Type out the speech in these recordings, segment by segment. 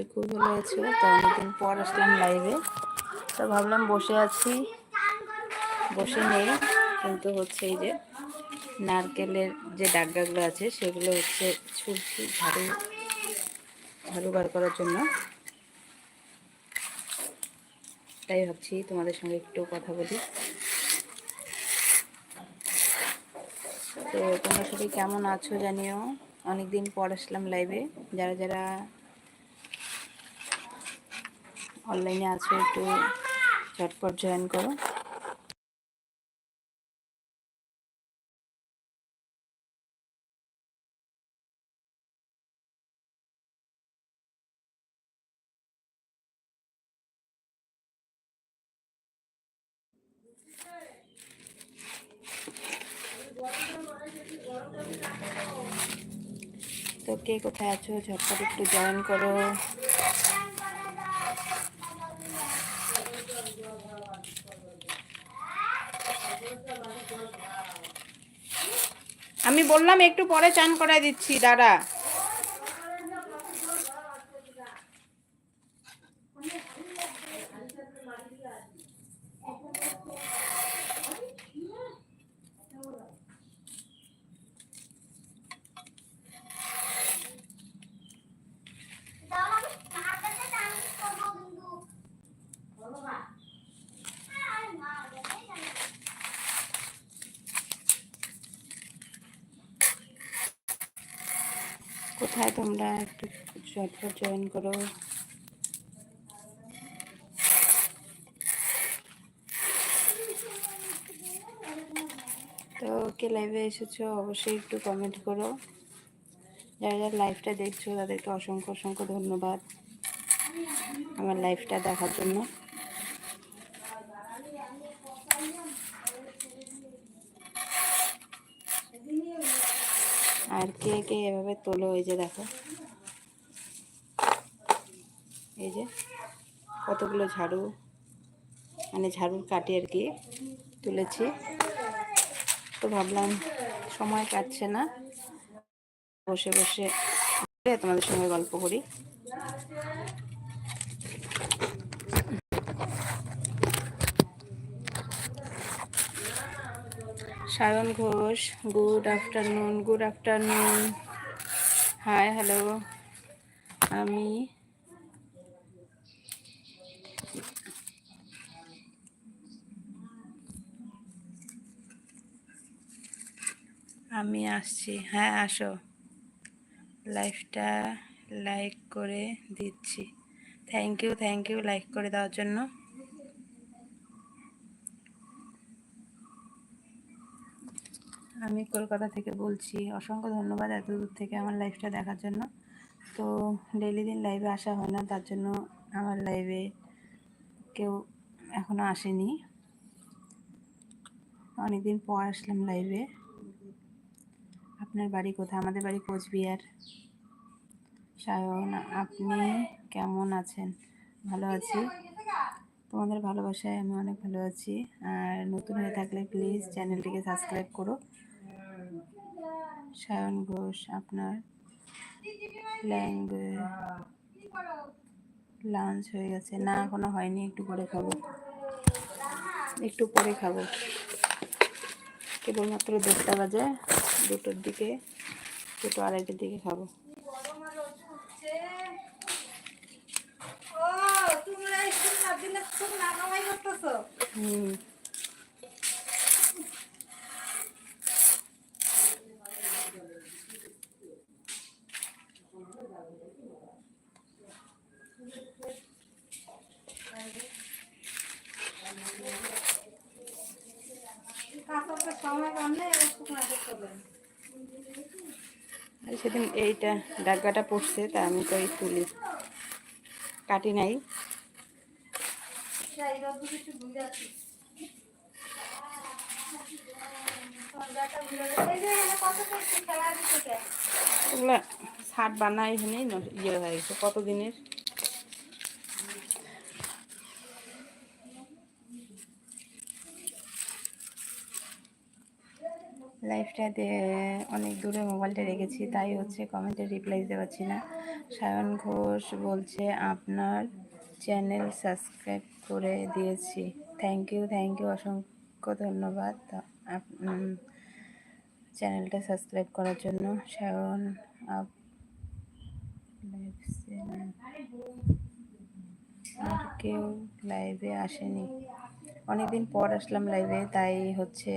সবাই খুব ভালো আছো। তো অনেকদিন পর আসলাম লাইভে তো ভাবলাম বসে আছি। বসে নেই, কিন্তু হচ্ছে এই যে নারকেলের যে ডাগডাগুলো আছে, সেগুলো হচ্ছে ছুলছি ঝাড়ু ঝাড়ু বার করার জন্য। তাই ভাবছি তোমাদের সঙ্গে একটু কথা বলি। তো তোমরা সবাই কেমন আছো জানিও? অনেকদিন পর আসলাম লাইভে যারা যারা অনলাইনে আছো একটু ঝটপট জয়েন করো। তো কে কোথায় আছো? ঝটপট একটু জয়েন করো। আমি বললাম একটু পরে চান করাই দিচ্ছি দাঁড়া কোথায় তোমরা একটু ঝটপট জয়েন করো? তো কে লাইভে এসেছ অবশ্যই একটু কমেন্ট করো। যারা যারা লাইভটা দেখছ তাদেরকে অসংখ্য অসংখ্য ধন্যবাদ আমার লাইভটা দেখার জন্য। আর কে কে এভাবে তোলো, এই যে দেখো। এই যে কতগুলো ঝাড়ু মানে ঝাড়ুর কাটি আর কি তুলেছি। তো ভাবলাম সময় কাটছে না, বসে বসে তোমাদের সঙ্গে গল্প করি। Sayan Ghosh good afternoon good afternoon hi hello আমি আমি আসছি। হ্যাঁ আসো। লাইফটা লাইক করে দিচ্ছি। Thank you thank you like করে দেওয়ার জন্য। আমি কলকাতা থেকে বলছি। অসংখ্য ধন্যবাদ এত দূর থেকে আমার লাইফটা দেখার জন্য। তো ডেলি দিন লাইভে আসা হয় না, তার জন্য আমার লাইভে কেউ এখনও আসেনি। অনেকদিন পর আসলাম লাইভে আপনার বাড়ি কোথায়? আমাদের বাড়ি কোচবিহার। সায়ন, আপনি কেমন আছেন? ভালো আছি। তোমাদের ভালোবাসায় আমি অনেক ভালো আছি। আর নতুন হয়ে থাকলে প্লিজ চ্যানেলটিকে সাবস্ক্রাইব করো। সায়ন ঘোষ আপনার ল্যাঙ্গুয়েজ লাঞ্চ হয়ে গেছে। না এখনও হয়নি একটু পরে খাব। একটু পরে খাব। কেবলমাত্র দেড়টা বাজে দুটোর দিকে দুটো আড়াইটার দিকে খাব। হুম। সেদিন এইটা ডাগাটা পড়ছে, তা আমি তো এই তুলি কাটি নাই। ওগুলা ছাট বানাই ইয়ে হয়ে গেছে, কতদিনের? লাইফটাতে অনেক দূরে মোবাইলটা রেখেছি, তাই হচ্ছে কমেন্টে রিপ্লাই দিতে পারছি না। সায়ন ঘোষ বলছে, আপনার চ্যানেল সাবস্ক্রাইব করে দিয়েছি। থ্যাংক ইউ থ্যাংক ইউ অসংখ্য ধন্যবাদ চ্যানেলটা সাবস্ক্রাইব করার জন্য। সায়ন, আপ, আর কেউ লাইভে আসেনি। অনেকদিন পর আসলাম লাইভে তাই হচ্ছে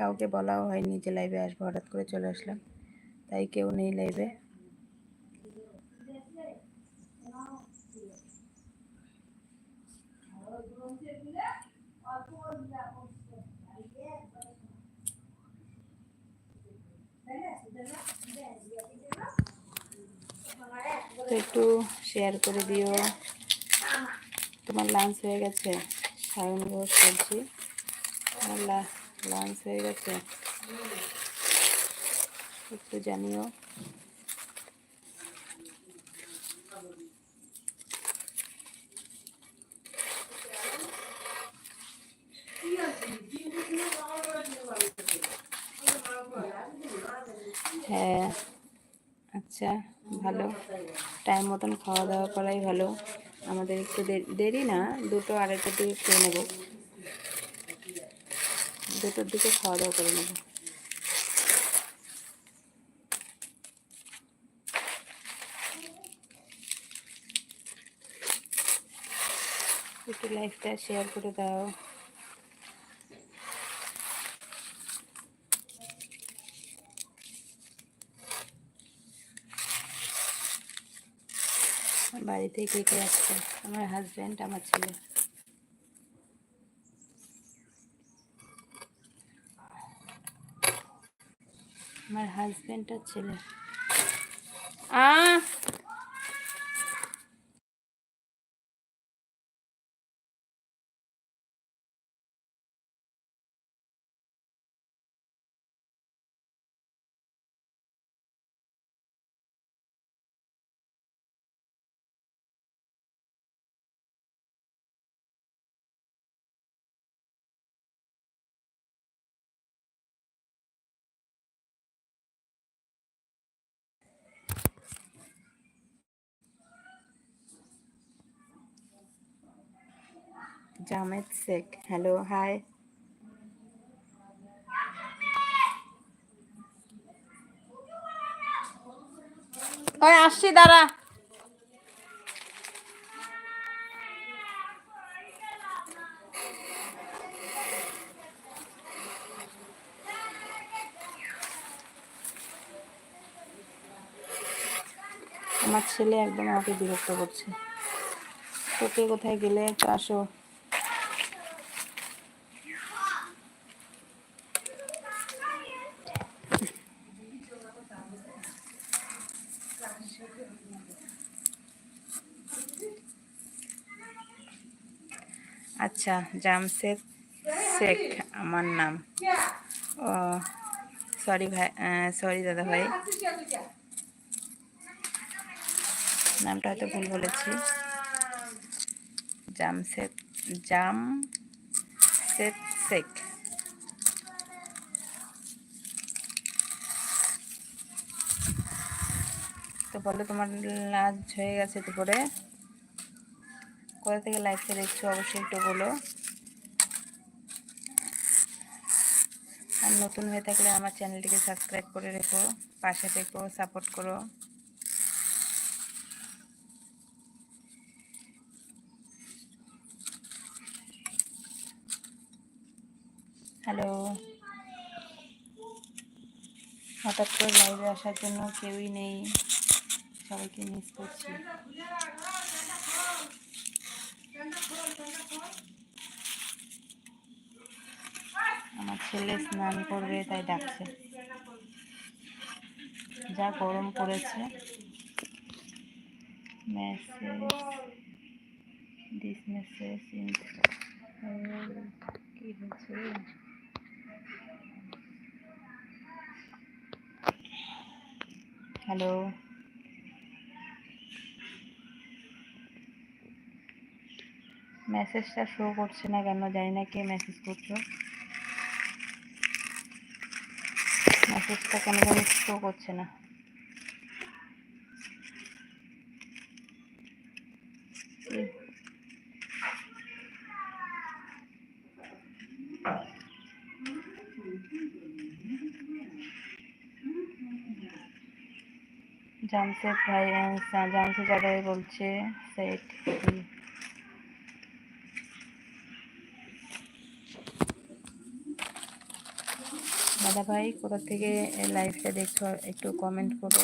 কাউকে বলাও হয়নি যে লাইভে আসব, হঠাৎ করে চলে আসলাম। তাই কেউ নেই লাইভে একটু শেয়ার করে দিও। তোমার লাঞ্চ হয়ে গেছে? সায়ন ঘোষ তোমার লাঞ্চ হয়ে গেছে। একটু জানিও। হ্যাঁ আচ্ছা ভালো। টাইম মতন খাওয়া দাওয়া করাই ভালো। আমাদের একটু দেরি না, দুটো আড়াইটার দিকে খেয়ে নেব। দুটোর দিকে খাওয়া দাওয়া করে নেব। একটু লাইফটা শেয়ার করে দাও। বাড়িতে কে কে আসছে আমার হাজব্যান্ড আমার ছেলে। আমার হাজব্যান্ড আর ছেলে। জামেদ শেখ হ্যালো হাই ওই আসছি দাঁড়া। আমার ছেলে একদম আমাকে বিরক্ত করছে। তোকে কোথায় গেলে? একটু আসো। আচ্ছা জামশেদ শেখ, আমার নাম। ও সরি ভাই সরি দাদা ভাই। নামটা হয়তো ভুল বলেছি। জামশেদ জাম শেদ শেখ। তো বলো তোমার লাঞ্চ হয়ে গেছে দুপুরে? কোথা থেকে লাইভটা দেখছ অবশ্যই একটু বলো। আর নতুন হয়ে থাকলে আমার চ্যানেলটিকে সাবস্ক্রাইব করে রেখো, পাশে থেকো, সাপোর্ট করো। হ্যালো। হঠাৎ করে লাইভে আসার জন্য কেউই নেই, সবাইকে মিস করছি আমার ছেলে স্নান করবে, তাই ডাকছে। যা গরম পড়েছে। মেসেজ দিস মেসেজ কি হ্যালো মেসেজটা শো করছে না কেন? জানি না কে মেসেজ করছ। মেসেজটা কেন জানি শো করছে না। জামশেদ ভাই জামশেদ দাদাই বলছে সেট দাদা ভাই কোথা থেকে লাইভটা দেখছ একটু কমেন্ট করো।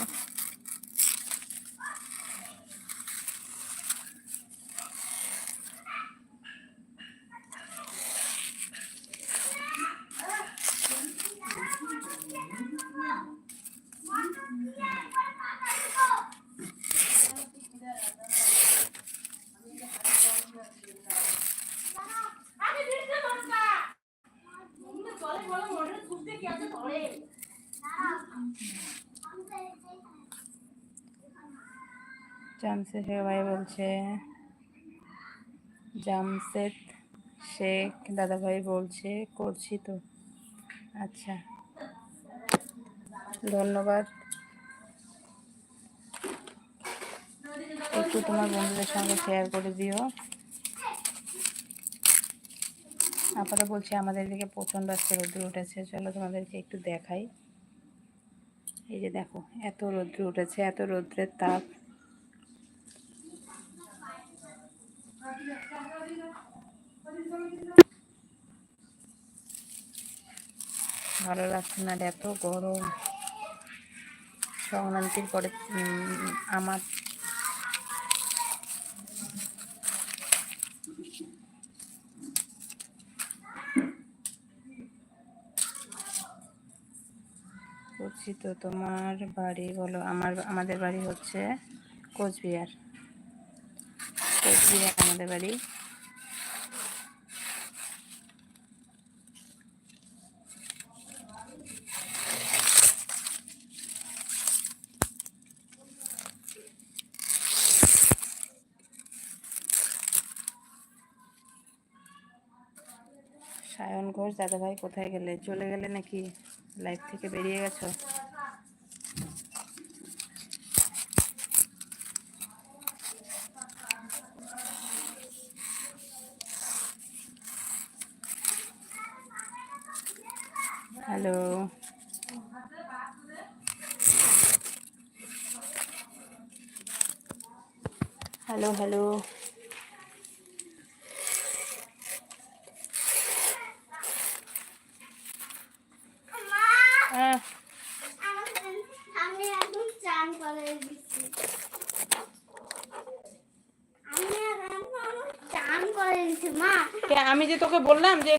জামশেদ ভাই বলছে, জামশেদ শেখ দাদা ভাই বলছে, করছি তো। আচ্ছা। ধন্যবাদ। একটু তোমার বন্ধুদের সঙ্গে শেয়ার করে দিও। আপাতত বলছি, আমাদের দিকে প্রচণ্ড আজকে রোদ্র উঠেছে। চলো তোমাদেরকে একটু দেখাই। এই যে দেখো, এত রৌদ্র উঠেছে, এত রৌদ্রের তাপ। ভালো লাগছে না এত গরম। সংক্রান্তির পরে আমার তো, তোমার বাড়ি বলো, আমার, আমাদের বাড়ি হচ্ছে কোচবিহার। কোচবিহার আমাদের বাড়ি। সায়ন ঘোষ, দাদাভাই কোথায় গেলে? চলে গেলে নাকি লাইফ থেকে বেরিয়ে গেছো? হ্যালো। হ্যালো হ্যালো আহ, আমি এখন চান করে দিচ্ছি আমি এখন চান করে দিচ্ছি মা কে- আমি যে তোকে বললাম যে